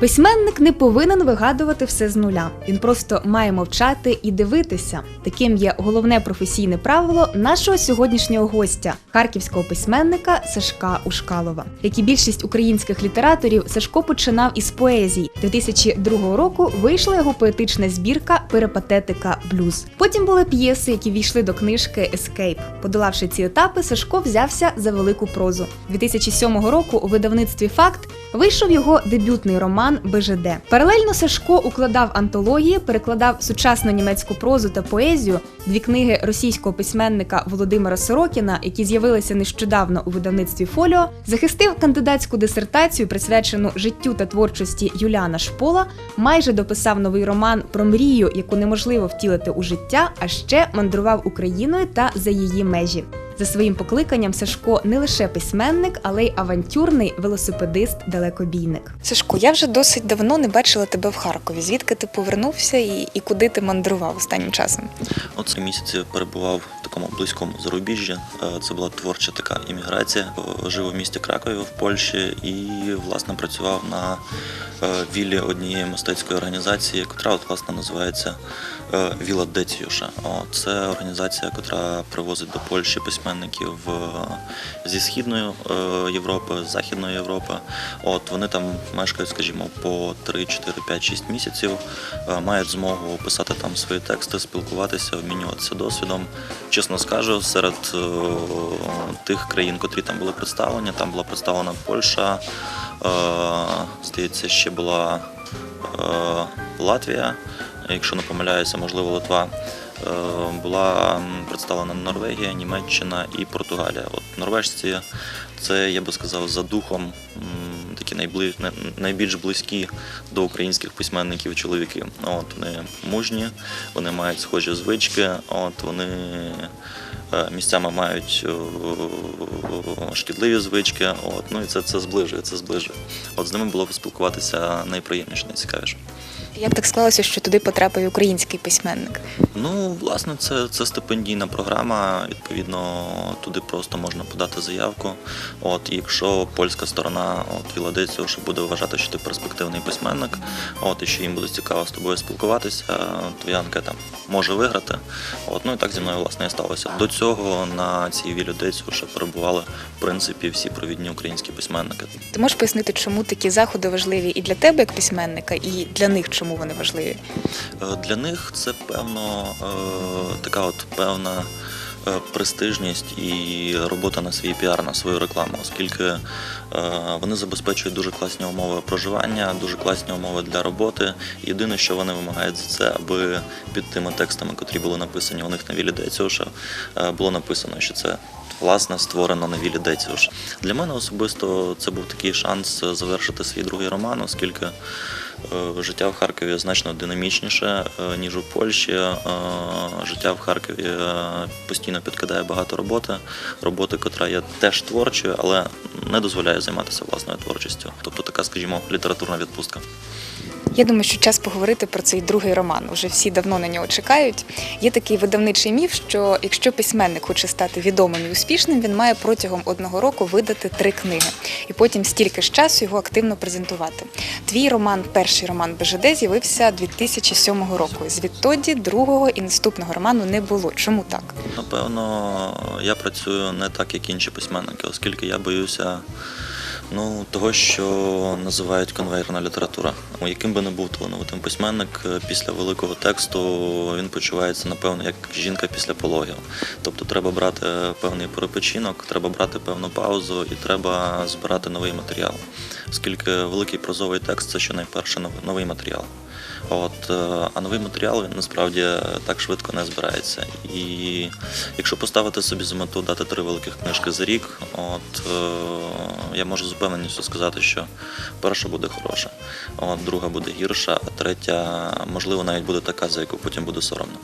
Письменник не повинен вигадувати все з нуля. Він просто має мовчати і дивитися. Таким є головне професійне правило нашого сьогоднішнього гостя, харківського письменника Сашка Ушкалова. Як і більшість українських літераторів, Сашко починав із поезії. 2002 року вийшла його поетична збірка Перепатетика блюз. Потім були п'єси, які війшли до книжки Ескейп. Подолавши ці етапи, Сашко взявся за велику прозу. 2007 року у видавництві Факт вийшов його дебютний роман БЖД. Паралельно Сашко укладав антології, перекладав сучасну німецьку прозу та поезію, дві книги російського письменника Володимира Сорокіна, які з'явилися нещодавно у видавництві Фоліо, захистив кандидатську дисертацію, присвячену життю та творчості Юліана Шпола, майже дописав новий роман про мрію, яку неможливо втілити у життя, а ще мандрував Україною та за її межі. За своїм покликанням Сашко не лише письменник, але й авантюрний велосипедист-далекобійник. Сашко, я вже досить давно не бачила тебе в Харкові. Звідки ти повернувся і, і куди ти мандрував останнім часом? Оце місяці перебував в такому близькому зарубіжжі. Е, Це була творча така імміграція. Жив у місті Кракові в Польщі і власне працював на е, віллі однієї мистецької організації, яка от, власне називається е, Віла Деціюша. Це організація, яка привозить до Польщі письменників е, зі східної е, Європи, з Західної Європи. От вони там мешкають, скажімо, по 3, 4, 5, 6 місяців, е, мають змогу писати там свої тексти, спілкуватися, обмінюватися досвідом. Чесно скажу, серед тих країн, котрі там були представлені, там була представлена Польща, здається, ще була Латвія, якщо не помиляюся, можливо, Литва. Е, Була представлена Норвегія, Німеччина і Португалія. От норвежці це, я би сказав, за духом такі найбільш близькі до українських письменників чоловіки. От вони мужні, вони мають схожі звички, от вони е, місцями мають е, шкідливі звички. От ну і це, це зближує, це зближує. От з ними було спілкуватися найприємніше, найцікавіше. Як так склалося, що туди потрапив український письменник? Ну, власне, це, це стипендійна програма. Відповідно, туди просто можна подати заявку. От, і якщо польська сторона от Віладецію, що буде вважати, що ти перспективний письменник, от і що їм буде цікаво з тобою спілкуватися, твоя анкета може виграти. От, ну і так зі мною власне і сталося. До цього на цій вілюдецю ще перебували в принципі всі провідні українські письменники. Ти можеш пояснити, чому такі заходи важливі і для тебе, як письменника, і для них чому вони важливі? Е, Для них це певно е, така от певна престижність і робота на свій піар, на свою рекламу, оскільки е, вони забезпечують дуже класні умови проживання, дуже класні умови для роботи. Єдине, що вони вимагають за це, аби під тими текстами, котрі були написані у них на вілі Деціуша, е, було написано, що це. Власне, створено на вілі Деціуш. Для мене особисто це був такий шанс завершити свій другий роман, оскільки Е, Життя в Харкові значно динамічніше, е, ніж у Польщі. Е, Життя в Харкові е, постійно підкидає багато роботи, роботи, котра є теж творчою, але не дозволяє займатися власною творчістю. Тобто така, скажімо, літературна відпустка. Я думаю, що час поговорити про цей другий роман. Уже всі давно на нього чекають. Є такий видавничий міф, що якщо письменник хоче стати відомим і успішним, він має протягом одного року видати три книги, і потім стільки ж часу його активно презентувати. Твій роман, перший роман БЖД, з'явився 2007 року. Звідтоді другого і наступного роману не було. Чому так? Напевно, я працюю не так, як інші письменники, оскільки я боюся ну, того, що називають конвейерна література. Ну, Яким би не був талановитим письменник, е, після великого тексту він почувається, напевно, як жінка після пологів. Тобто треба брати певний перепочинок, треба брати певну паузу і треба збирати новий матеріал. Оскільки великий прозовий текст це щонайперше найперше новий матеріал. От, е, а новий матеріал він насправді так швидко не збирається. І якщо поставити собі за мету дати три великих книжки за рік, от е, я можу з упевненістю сказати, що перша буде хороша, от друга буде гірша, а третя, можливо, навіть буде така, за яку потім буде соромно.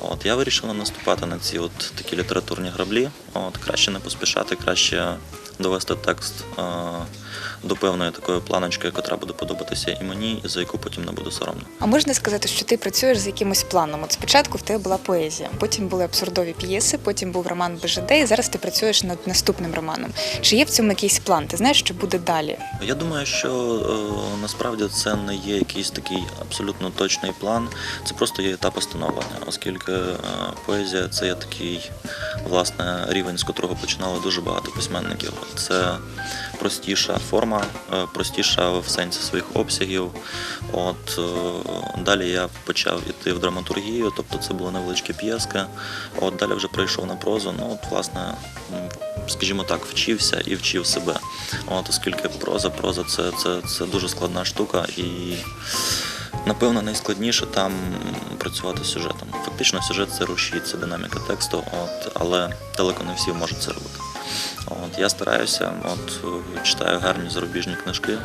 От я вирішив наступати на ці от такі літературні граблі. От краще не поспішати, краще довести текст е, до певної такої планочки, яка буде подобатися і мені, і за яку потім не буду соромно. А можна сказати, що ти працюєш з якимось планом? От спочатку в тебе була поезія, потім були абсурдові п'єси, потім був роман БЖД, і зараз ти працюєш над наступним романом. Чи є в цьому якийсь план? Ти знаєш, що буде далі? Я думаю, що е, насправді це не є якийсь такий абсолютно точний план. Це просто є етап становлення, оскільки е, поезія це є такий власне рівень, з котрого починало дуже багато письменників. Це простіша форма, е, простіша в сенсі своїх обсягів. От е, далі я почав іти в драматургію, тобто це були невеличкі п'єски. От далі вже прийшов на прозу. Ну от власне, скажімо так, вчився і вчив себе. От, оскільки проза, проза це, це, це дуже складна штука і. Напевно, найскладніше там працювати з сюжетом. Фактично, сюжет це рушій, це динаміка тексту, от, але далеко не всі можуть це робити. От, я стараюся, от, е, читаю гарні зарубіжні книжки,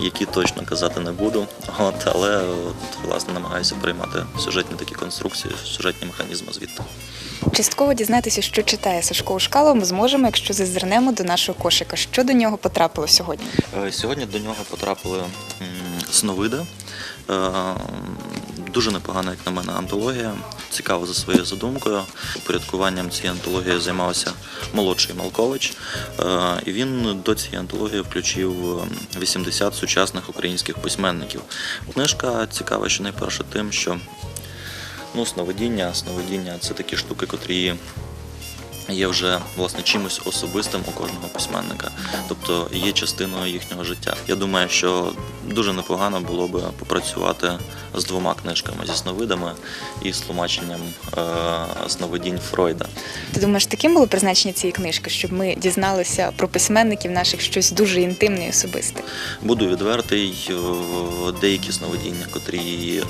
які точно казати не буду, от, але от, власне намагаюся приймати сюжетні такі конструкції, сюжетні механізми звідти. Частково дізнатися, що читає Сашко Ушкало, ми зможемо, якщо зазирнемо до нашого кошика. Що до нього потрапило сьогодні? Е, Сьогодні до нього потрапили сновиди. Дуже непогана, як на мене, антологія. Цікаво за своєю задумкою. Упорядкуванням цієї антології займався молодший Малкович. Е, І він до цієї антології включив е, 80 сучасних українських письменників. Книжка цікава, що найперше тим, що ну, сновидіння, сновидіння це такі штуки, котрі є вже власне чимось особистим у кожного письменника, тобто є частиною їхнього життя. Я думаю, що дуже непогано було би попрацювати з двома книжками зі сновидами і з тлумаченням е, сновидінь Фройда. Ти думаєш, таким було призначення цієї книжки, щоб ми дізналися про письменників наших щось дуже інтимне і особисте? Буду відвертий, е, деякі сновидіння, котрі е,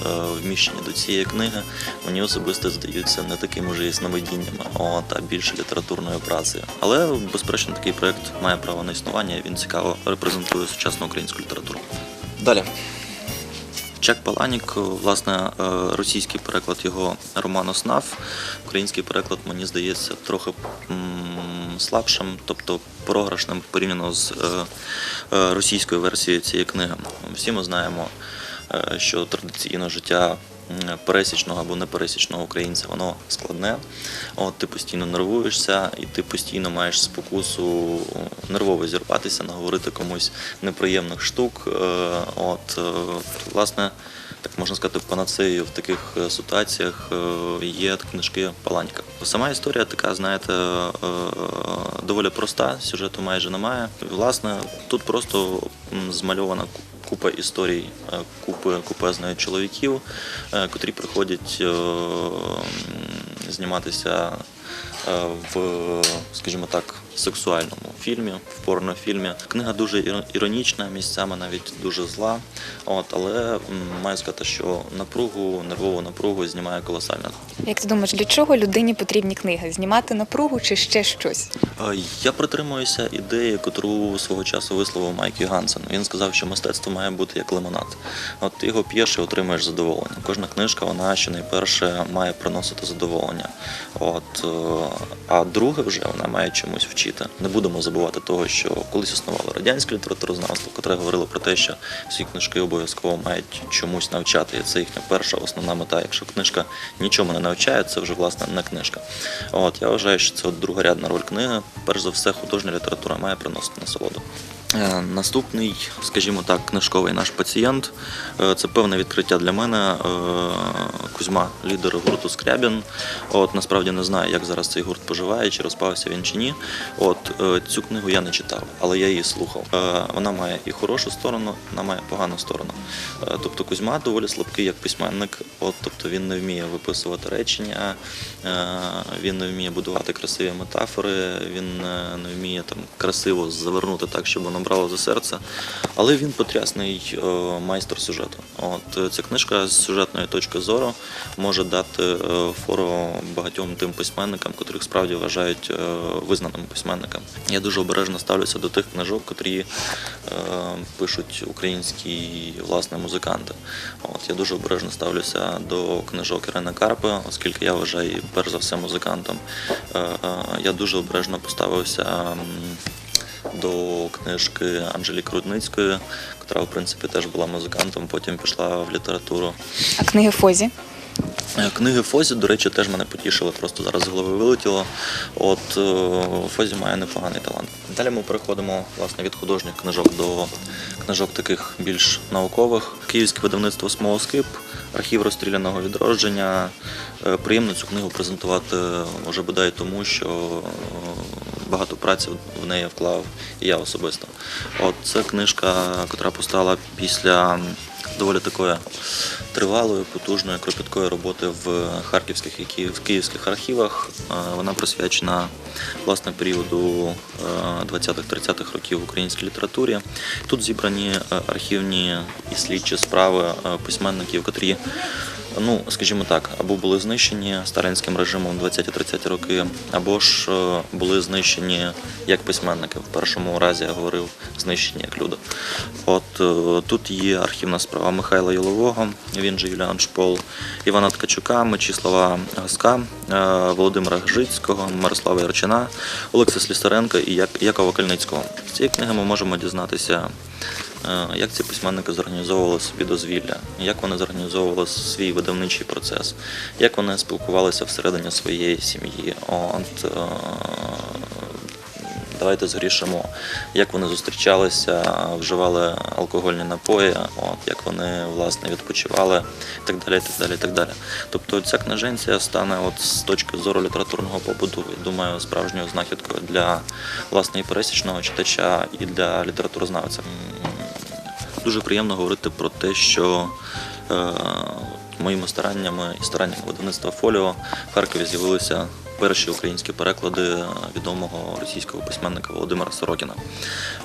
вміщені до цієї книги, мені особисто здаються не такими вже і сновидіннями, а більше літературною працею. Але, безперечно, такий проект має право на існування, і він цікаво репрезентує сучасну українську літературу. Далі. Чак Паланік, власне, е, російський переклад його роману Снав. Український переклад, мені здається, трохи слабшим, тобто програшним порівняно з е, е, російською версією цієї книги. Всі ми знаємо, що традиційно життя пересічного або непересічного українця воно складне. От ти постійно нервуєшся, і ти постійно маєш спокусу нервово зірватися, наговорити комусь неприємних штук. Е, От, е, власне, так можна сказати, панацеєю в таких е, ситуаціях е, є книжки Паланька. Сама історія така, знаєте, е, доволі проста, сюжету майже немає. Власне, тут просто змальована купа історій, е, купи купезної чоловіків, е, котрі приходять е, зніматися в, скажімо так, сексуальному фільмі, в порнофільмі. Книга дуже іронічна, місцями навіть дуже зла. От, але маю сказати, що напругу, нервову напругу знімає колосально. Як ти думаєш, для чого людині потрібні книги? Знімати напругу чи ще щось? Е, Я притримуюся ідеї, котру свого часу висловив Майк Югансен. Він сказав, що мистецтво має бути як лимонад. От ти його п'єш і отримуєш задоволення. Кожна книжка, вона що найперше має приносити задоволення. От, е, а друге вже вона має чомусь вчити. Не будемо забувати того, що колись існувало радянське літературознавство, котре говорило про те, що всі книжки обов'язково мають чомусь навчати. І це їхня перша основна мета. Якщо книжка нічому не навчає, це вже власне не книжка. От я вважаю, що це другорядна роль книги. Перш за все, художня література має приносити насолоду. Е, Наступний, скажімо так, книжковий наш пацієнт. Е, Це певне відкриття для мене. Е, Кузьма, лідер гурту Скрябін. От насправді не знаю, як зараз цей гурт поживає, чи розпався він чи ні. От цю книгу я не читав, але я її слухав. Вона має і хорошу сторону, вона має погану сторону. Тобто Кузьма доволі слабкий як письменник. От, тобто він не вміє виписувати речення, він не вміє будувати красиві метафори, він не вміє там красиво завернути так, щоб воно брало за серце. Але він потрясний е, майстер сюжету. От е, ця книжка з сюжетної точки зору може дати е, фору багатьом тим письменникам, котрих справді вважають визнаними письменниками. Я дуже обережно ставлюся до тих книжок, котрі пишуть українські власне музиканти. От я дуже обережно ставлюся до книжок Ірини Карпи, оскільки я вважаю перш за все музикантом. Я дуже обережно поставився до книжки Анжелі Крудницької, яка, в принципі, теж була музикантом, потім пішла в літературу. А книги Фозі? Е, Книги Фозі, до речі, теж мене потішили, просто зараз з голови вилетіло. От е, Фозі має непоганий талант. Далі ми переходимо власне від художніх книжок до книжок таких більш наукових. Київське видавництво Смолоскип, архів розстріляного відродження. Е, Приємно цю книгу презентувати вже бодай тому, що багато праці в неї вклав і я особисто. От це книжка, яка постала після доволі такою тривалою, потужною, кропіткою роботи в харківських і в київських архівах. Е, Вона присвячена власне періоду е, 20-30-х років в українській літературі. Тут зібрані е, архівні і слідчі справи е, письменників, котрі ну, скажімо так, або були знищені сталінським режимом в 20-30 роки, або ж е, були знищені як письменники. В першому разі я говорив знищені як люди. От е, тут є архівна справа Михайла Ялового, він же Юліан Шпол, Івана Ткачука, Мечислава Гаска, е, Володимира Гжицького, Мирослава Ярчина, Олекса Слісаренка і Якова Кальницького. З цієї книги ми можемо дізнатися як ці письменники зорганізовували собі дозвілля, як вони зорганізовували свій видавничий процес, як вони спілкувалися всередині своєї сім'ї. От, е, давайте згрішимо, як вони зустрічалися, вживали алкогольні напої, от, як вони власне відпочивали і так далі. Так далі, так далі. Тобто ця книженція стане от, з точки зору літературного побуту, я думаю, справжньою знахідкою для власне і пересічного читача і для літературознавця. Дуже приємно говорити про те, що е, моїми стараннями і стараннями видавництва Фоліо в Харкові з'явилися перші українські переклади відомого російського письменника Володимира Сорокіна.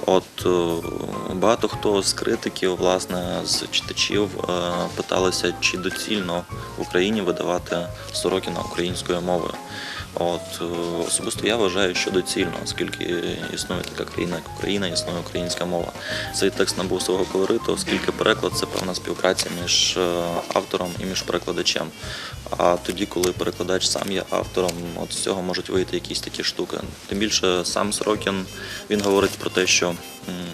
От е, багато хто з критиків, власне, з читачів е, питалися, чи доцільно в Україні видавати Сорокіна українською мовою. От е, особисто я вважаю, що доцільно, оскільки існує така країна, як Україна, існує українська мова. Цей текст набув свого колориту, оскільки переклад це певна співпраця між е, автором і між перекладачем. А тоді, коли перекладач сам є автором, от з цього можуть вийти якісь такі штуки. Тим більше сам Сорокін він говорить про те, що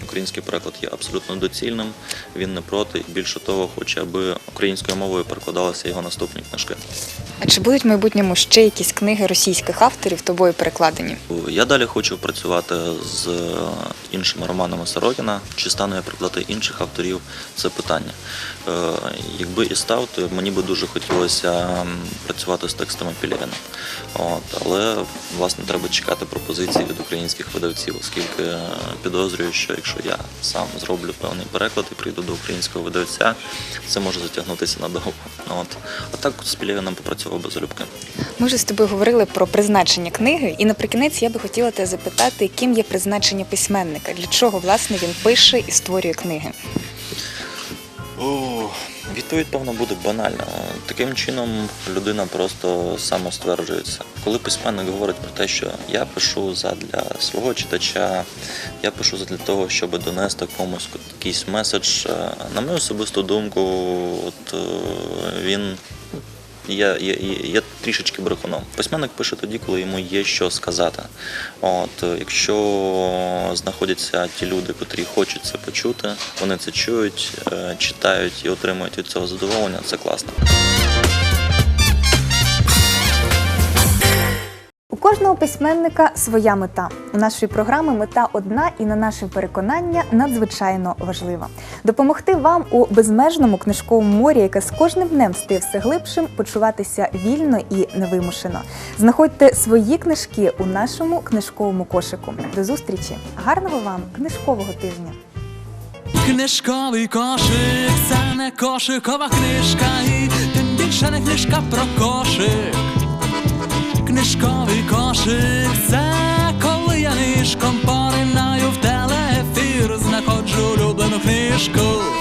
український переклад є абсолютно доцільним. Він не проти, більше того, хоче, аби українською мовою перекладалися його наступні книжки. А чи будуть в майбутньому ще якісь книги російських авторів тобою перекладені? Я далі хочу працювати з іншими романами Сорокіна. Чи стану я прикладати інших авторів? Це питання. Е, Якби і став, то мені би дуже хотілося працювати з текстами Пілєвіна. От, але власне треба чекати пропозиції від українських видавців, оскільки підозрюю, що якщо я сам зроблю певний переклад і прийду до українського видавця, це може затягнутися надовго. От. А так з Пілєвіном попрацював би залюбки. Ми вже з тобою говорили про призначення книги, і наприкінець я би хотіла тебе запитати, яким є призначення письменника, для чого власне він пише і створює книги. О, відповідь, певно, буде банальна. Таким чином людина просто самостверджується. Коли письменник говорить про те, що я пишу задля свого читача, я пишу задля того, щоб донести комусь якийсь меседж, е, на мою особисту думку, от е, він. Є, є, є трішечки брехуном. Письменник пише тоді, коли йому є що сказати. От, е, якщо знаходяться ті люди, котрі хочуть це почути, вони це чують, е, читають і отримують від цього задоволення, це класно. Кожного письменника своя мета. У нашої програми мета одна і на наше переконання надзвичайно важлива. Допомогти вам у безмежному книжковому морі, яке з кожним днем стає все глибшим, почуватися вільно і невимушено. Знаходьте свої книжки у нашому книжковому кошику. До зустрічі! Гарного вам книжкового тижня! Книжковий кошик, це не кошикова книжка, і тим більше не книжка про кошик книжковий кошик, це коли я нишком поринаю в телефір, знаходжу улюблену книжку.